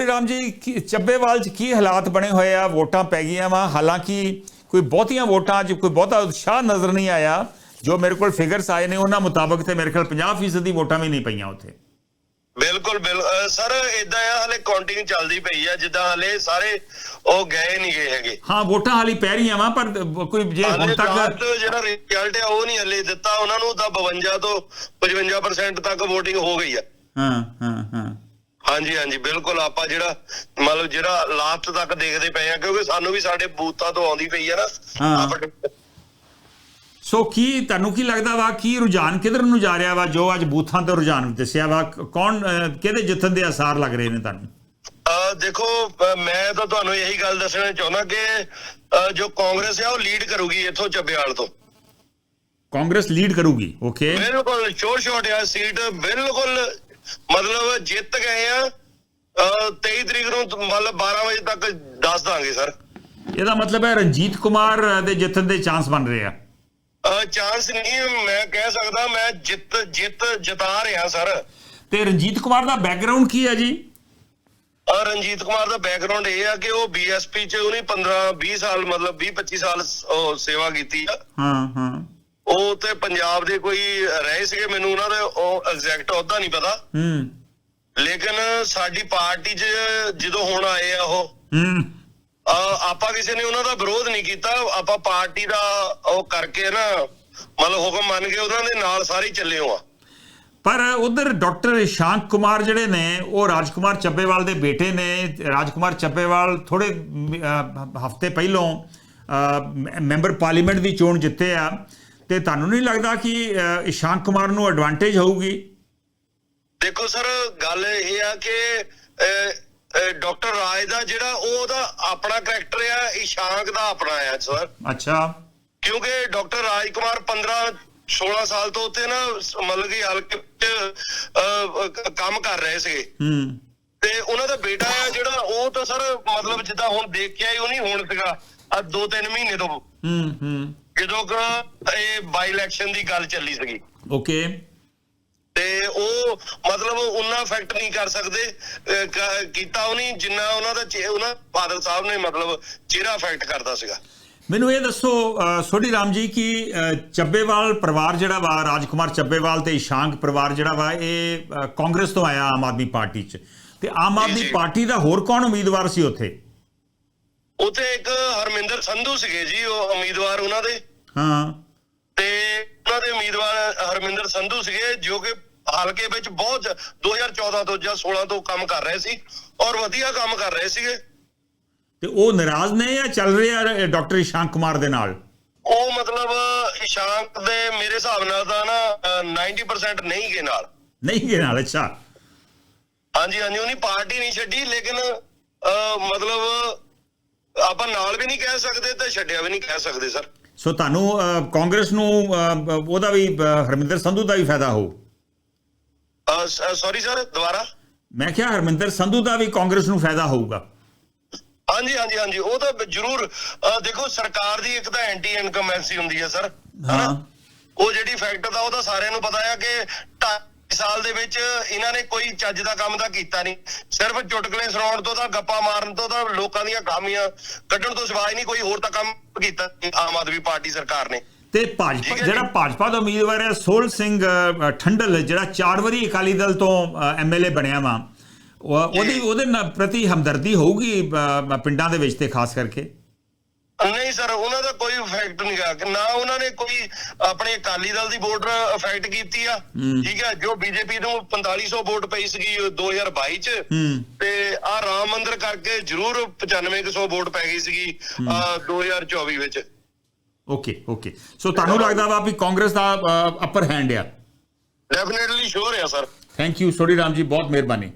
ਸੋਢੀ ਰਾਮ ਜੀ ਚੱਬੇਵਾਲ 'ਚ ਕੀ ਹਾਲਾਤ ਬਣੇ ਹੋਏ ਆ? ਵੋਟਾਂ ਪੈ ਗਈਆਂ ਵਾ। ਹਾਲਾਂਕਿ ਕੋਈ ਬਹੁਤੀਆਂ ਵੋਟਾਂ 'ਚ ਕੋਈ ਬਹੁਤਾ ਉਤਸ਼ਾਹ ਨਜ਼ਰ ਨਹੀਂ ਆਇਆ ਜੋ ਮੇਰੇ ਕੋਲ ਫਿਗਰਸ ਆਏ ਨੇ ਉਹਨਾਂ ਮੁਤਾਬਕ ਤੇ ਮੇਰੇ ਖਿਆਲ 50% ਦੀ ਵੋਟਾਂ ਵੀ ਨਹੀਂ ਪਈਆਂ ਉੱਥੇ। ਬਿਲਕੁਲ ਬਿਲ ਸਰ ਇਦਾਂ ਆ ਹਲੇ ਕਾਊਂਟਿੰਗ ਚੱਲਦੀ ਪਈ ਆ ਜਿੱਦਾਂ ਹਲੇ ਸਾਰੇ ਉਹ ਗਏ ਨਹੀਂ ਗਏ ਹੈਗੇ। ਹਾਂ ਵੋਟਾਂ ਹਾਲੀ ਪੈ ਰਹੀਆਂ ਵਾ ਪਰ ਕੋਈ ਜੇ ਹੁਣ ਤੱਕ ਜਿਹੜਾ ਰਿਜ਼ਲਟ ਆ ਉਹ ਨਹੀਂ ਹਲੇ ਦਿੱਤਾ। ਉਹਨਾਂ ਨੂੰ ਤਾਂ 52 ਤੋਂ 55% ਤੱਕ VOTING ਹੋ ਗਈ ਆ। ਹਾਂ ਹਾਂ ਹਾਂ। ਹਾਂਜੀ ਹਾਂਜੀ ਬਿਲਕੁਲ ਆਪਾਂ ਜਿਹੜਾ ਮਤਲਬ ਜਿਹੜਾ ਲਾਸਟ ਤੱਕ ਦੇਖਦੇ ਪਏ ਆ ਕਿਉਂਕਿ ਸਾਨੂੰ ਵੀ ਸਾਡੇ ਬੂਥਾਂ ਤੋਂ ਆਉਂਦੀ ਪਈ ਆ ਨਾ। ਹਾਂ। ਆਪਾਂ- ਸੋ ਕੀ ਤੁਹਾਨੂੰ ਕੀ ਲੱਗਦਾ ਵਾ ਕੀ ਰੁਝਾਨ ਕਿਧਰ ਨੂੰ ਜਾ ਰਿਹਾ ਵਾ ਜੋ ਅੱਜ ਬੂਥਾਂ ਤੇ ਰੁਝਾਨ ਦੱਸਿਆ ਵਾ? ਕੌਣ ਕਿਹਦੇ ਜਿੱਤਣ ਦੇ ਆਸਾਰ ਲੱਗ ਰਹੇ ਨੇ ਤੁਹਾਨੂੰ? ਦੇਖੋ ਮੈਂ ਤਾਂ ਤੁਹਾਨੂੰ ਇਹੀ ਗੱਲ ਦੱਸਣਾ ਚਾਹੁੰਦਾ ਕਿ ਜੋ ਕਾਂਗਰਸ ਆ ਉਹ ਲੀਡ ਕਰੂਗੀ ਇੱਥੋਂ ਚੱਬੇਵਾਲ ਤੋਂ। ਕਾਂਗਰਸ ਲੀਡ ਕਰੂਗੀ ਓਕੇ ਬਿਲਕੁਲ ਸ਼ੋਰ ਸ਼ਾਟ ਆ ਸੀਟ ਬਿਲਕੁਲ ਮਤਲਬ ਜਿੱਤ ਗਏ ਆ ਅਹ 23 ਤਰੀਕ ਨੂੰ ਮਤਲਬ 12 ਵਜੇ ਤੱਕ ਦੱਸ ਦਾਂਗੇ ਸਰ। ਇਹਦਾ ਮਤਲਬ ਹੈ ਰਣਜੀਤ ਕੁਮਾਰ ਦੇ ਜਿੱਤਣ ਦੇ ਚਾਂਸ ਬਣ ਰਹੇ ਆ। ਚਾਂਸ ਨਹੀਂ ਮੈਂ ਕਹਿ ਸਕਦਾ ਮੈਂ ਜਿੱਤ ਜਿੱਤ ਜਿਤਾ ਰਿਹਾ ਸਰ। ਤੇ ਰਣਜੀਤ ਕੁਮਾਰ ਦਾ ਬੈਕਗ੍ਰਾਉਂਡ ਕੀ ਹੈ ਜੀ? ਰਣਜੀਤ ਕੁਮਾਰ ਦਾ ਬੈਕਗ੍ਰਾਉਂਡ ਇਹ ਆ ਕਿ ਉਹ ਬੀਐਸਪੀ ਚ ਉਹਨੇ 15 20 ਸਾਲ ਮਤਲਬ 20 25 ਸਾਲ ਸੇਵਾ ਕੀਤੀ ਆ। ਹਾਂ ਹਾਂ। ਉਹ ਤੇ ਪੰਜਾਬ ਦੇ ਕੋਈ ਰਹੇ ਸੀਗੇ ਮੈਨੂੰ ਉਹਨਾਂ ਦਾ ਉਹ ਐਗਜ਼ੈਕਟ ਅਹੁਦਾ ਨਹੀਂ ਪਤਾ। ਹੂੰ। ਲੇਕਿਨ ਸਾਡੀ ਪਾਰਟੀ 'ਚ ਜਦੋਂ ਹੁਣ ਆਏ ਆ ਉਹ ਹੂੰ। ਆਪਾਂ ਕਿਸੇ ਨੇ ਉਹਨਾਂ ਦਾ ਵਿਰੋਧ ਨਹੀਂ ਕੀਤਾ। ਆਪਾਂ ਪਾਰਟੀ ਦਾ ਉਹ ਕਰਕੇ ਨਾ ਮਤਲਬ ਹੁਕਮ ਮੰਨ ਕੇ ਉਹਨਾਂ ਦੇ ਨਾਲ ਸਾਰੇ ਚੱਲੇ ਹੋ ਆ ਪਰ ਉਧਰ ਡਾਕਟਰ ਸ਼ਾਂਕ ਕੁਮਾਰ ਜਿਹੜੇ ਨੇ ਉਹ ਰਾਜਕੁਮਾਰ ਚੱਬੇਵਾਲ ਦੇ ਬੇਟੇ ਨੇ। ਰਾਜਕੁਮਾਰ ਚੱਬੇਵਾਲ ਥੋੜੇ ਹਫ਼ਤੇ ਪਹਿਲੋਂ ਮੈਂਬਰ ਪਾਰਲੀਮੈਂਟ ਦੀ ਚੋਣ ਜਿੱਤੇ ਆ। ਤੇ ਤੁਹਾਨੂੰ ਨਹੀਂ ਲੱਗਦਾ ਕਿ ਅਹ, ਸ਼ਾਂਕ ਕੁਮਾਰ ਨੂੰ ਐਡਵਾਂਟੇਜ ਹੋਊਗੀ? ਦੇਖੋ ਸਰ ਗੱਲ ਇਹ ਆ ਕਿ ਡਾਕਟਰ ਰਾਜ ਦਾ ਜਿਹੜਾ ਉਹ ਉਹਦਾ ਆਪਣਾ ਕਰੈਕਟਰ ਆ ਇਸ਼ਾਂਕ ਦਾ ਆਪਣਾ ਆ ਸਰ। ਅੱਛਾ। ਕਿਉਂਕਿ ਡਾਕਟਰ ਰਾਜ ਕੁਮਾਰ 15 16 ਸਾਲ ਤੋਂ ਉੱਤੇ ਨਾ ਮਤਲਬ ਕਿ ਹਲਕੇ 'ਚ, ਅਹ, ਅਹ, ਕੰਮ ਕਰ ਰਹੇ ਸੀਗੇ। ਹੂੰ। ਤੇ ਉਹਨਾਂ ਦਾ ਬੇਟਾ ਆ ਜਿਹੜਾ ਉਹ ਤਾਂ ਸਰ ਮਤਲਬ ਜਿੱਦਾਂ ਹੁਣ ਦੇਖਿਆ ਹੀ ਉਹ ਨਹੀਂ ਹੁਣ ਸੀਗਾ ਆ 2-3 ਮਹੀਨੇ ਤੋਂ। ਹੂੰ ਹੂੰ। ਜਦੋਂ ਕਿ ਇਹ ਬਾਈ ਇਲੈਕਸ਼ਨ ਦੀ ਗੱਲ ਚੱਲੀ ਸੀਗੀ। ਓਕੇ ਤੇ ਉਹ ਮਤਲਬ ਉਹਨਾਂ ਇਫੈਕਟ ਨਹੀਂ ਕਰ ਸਕਦੇ ਕੀਤਾ ਉਹਨੇ ਜਿੰਨਾ ਉਹਨਾਂ ਦਾ ਉਹਨਾਂ ਫਾਦਰ ਸਾਹਿਬ ਨੇ ਮਤਲਬ ਚਿਹਰਾ ਇਫੈਕਟ ਕਰਦਾ ਸੀਗਾ। ਮੈਨੂੰ ਇਹ ਦੱਸੋ ਸੋਢੀ ਰਾਮ ਜੀ ਕਿ ਚੱਬੇਵਾਲ ਪਰਿਵਾਰ ਜਿਹੜਾ ਵਾ ਰਾਜਕੁਮਾਰ ਚੱਬੇਵਾਲ ਤੇ ਇਸ਼ਾਂਕ ਪਰਿਵਾਰ ਜਿਹੜਾ ਵਾ ਇਹ ਕਾਂਗਰਸ ਤੋਂ ਆਇਆ ਆਮ ਆਦਮੀ ਪਾਰਟੀ 'ਚ? ਤੇ ਆਮ ਆਦਮੀ। ਪਾਰਟੀ ਦਾ ਹੋਰ ਕੌਣ ਉਮੀਦਵਾਰ ਸੀ ਉੱਥੇ? ਉੱਥੇ ਇੱਕ ਹਰਮਿੰਦਰ ਸੰਧੂ ਸੀਗੇ ਜੀ ਉਹ ਉਮੀਦਵਾਰ ਉਹਨਾਂ ਦੇ। ਹਾਂ। ਤੇ ਉਹਨਾਂ ਦੇ ਉਮੀਦਵਾਰ ਹਰਮਿੰਦਰ ਸੰਧੂ ਸੀਗੇ ਜੋ ਕਿ ਹਲਕੇ ਵਿੱਚ ਬਹੁਤ 2014 ਤੋਂ ਜਾਂ 16 ਤੋਂ ਕੰਮ ਕਰ ਰਹੇ ਸੀ ਔਰ ਵਧੀਆ ਕੰਮ ਕਰ ਰਹੇ ਸੀਗੇ। ਤੇ ਉਹ ਨਾਰਾਜ਼ ਨੇ ਜਾਂ ਚੱਲ ਰਿਹਾ ਡਾਕਟਰ ਇਸ਼ਾਂਕ ਕੁਮਾਰ ਦੇ ਨਾਲ? ਉਹ ਮਤਲਬ ਇਸ਼ਾਂਕ ਦੇ ਮੇਰੇ ਹਿਸਾਬ ਨਾਲ ਤਾਂ ਨਾ ਅਹ, 90% ਨਹੀਂ ਗਏ ਨਾਲ। ਨਹੀਂ ਗਏ ਨਾਲ ਅੱਛਾ। ਹਾਂਜੀ ਹਾਂਜੀ ਉਹਨੇ ਪਾਰਟੀ ਨਹੀਂ ਛੱਡੀ ਲੇਕਿਨ ਮਤਲਬ ਆਪਾਂ ਨਾਲ ਵੀ ਨਹੀਂ ਕਹਿ ਸਕਦੇ ਤੇ ਛੱਡਿਆ ਵੀ ਨਹੀਂ ਕਹਿ ਸਕਦੇ ਸਰ। ਸੋ ਤੁਹਾਨੂੰ ਕਾਂਗਰਸ ਨੂੰ ਉਹਦਾ ਵੀ ਹਰਮਿੰਦਰ ਸੰਧੂ ਦਾ ਵੀ ਫਾਇਦਾ ਹੋ ਸੌਰੀ ਸਰ ਦੁਬਾਰਾ? ਮੈਂ ਕਿਹਾ ਹਰਮਿੰਦਰ ਸੰਧੂ ਦਾ ਵੀ ਕਾਂਗਰਸ ਨੂੰ ਫਾਇਦਾ ਹੋਊਗਾ। ਹਾਂਜੀ ਹਾਂਜੀ ਹਾਂਜੀ ਉਹ ਤਾਂ ਜ਼ਰੂਰ ਦੇਖੋ ਸਰਕਾਰ ਦੀ ਇੱਕ ਤਾਂ ਐਂਟੀ ਇਨਕਮੈਂਸੀ ਹੁੰਦੀ ਹੈ ਸਰ ਹਾਂ। ਉਹ ਜਿਹੜੀ ਫੈਕਟ ਦਾ ਉਹ ਤਾਂ ਸਾਰਿਆਂ ਨੂੰ ਪਤਾ ਹੈ ਕਿ 2 ਸਾਲ ਦੇ ਵਿੱਚ ਇਹਨਾਂ ਨੇ ਕੋਈ ਚੱਜ ਦਾ ਕੰਮ ਤਾਂ ਕੀਤਾ ਨਹੀਂ। ਸਿਰਫ ਚੁਟਕਲੇ ਸੁਣਾਉਣ ਤੋਂ ਤਾਂ ਗੱਪਾਂ ਮਾਰਨ ਤੋਂ ਤਾਂ ਲੋਕਾਂ ਦੀਆਂ ਖਾਮੀਆਂ ਕੱਢਣ ਤੋਂ ਸਿਵਾਏ ਨਹੀਂ ਕੋਈ ਹੋਰ ਤਾਂ ਕੰਮ ਕੀਤਾ ਆਮ ਆਦਮੀ ਪਾਰਟੀ ਸਰਕਾਰ ਨੇ। ਤੇ ਭਾਜਪਾ ਜਿਹੜਾ। ਭਾਜਪਾ ਦਾ ਉਮੀਦਵਾਰ ਹੈ ਸੋਲ ਸਿੰਘ ਠੰਡਲ ਜਿਹੜਾ ਚਾਰ ਵਾਰੀ ਅਕਾਲੀ ਦਲ ਤੋਂ ਐਮਐਲਏ ਬਣਿਆ ਵਾ ਉਹ- ਉਹਦੀ ਉਹਦੇ ਨਾਲ ਪ੍ਰਤੀ ਹਮਦਰਦੀ ਹੋਊਗੀ ਪਿੰਡਾਂ ਦੇ ਵਿੱਚ ਤੇ ਖਾਸ ਕਰਕੇ? ਨਹੀਂ ਸਰ ਉਹਨਾਂ ਦਾ ਕੋਈ ਇਫੈਕਟ ਨਹੀਂ ਗਾ। ਨਾ ਉਹਨਾਂ ਨੇ ਕੋਈ ਆਪਣੇ ਅਕਾਲੀ ਦਲ ਦੀ ਵੋਟ ਇਫੈਕਟ ਕੀਤੀ ਆ। ਠੀਕ ਹੈ ਜੋ ਬੀਜੇਪੀ ਨੂੰ 4500 ਵੋਟ ਪਈ ਸੀਗੀ 2022 ਚ। ਤੇ ਆ ਰਾਮ ਮੰਦਿਰ ਕਰਕੇ ਜ਼ਰੂਰ 9500 ਵੋਟ ਪੈ ਗਈ ਸੀਗੀ ਅਹ, 2024 ਵਿੱਚ। ਓਕੇ ਓਕੇ ਸੋ ਤੁਹਾਨੂੰ ਲੱਗਦਾ ਵਾ ਵੀ ਕਾਂਗਰਸ ਦਾ ਅਪਰ ਹੈਂਡ ਆ? ਡੈਫੀਨਿਟਲੀ ਸ਼ੋਰ ਆ sir. Thank you Sodhi Ram ji ਬਹੁਤ ਮਿਹਰਬਾਨੀ।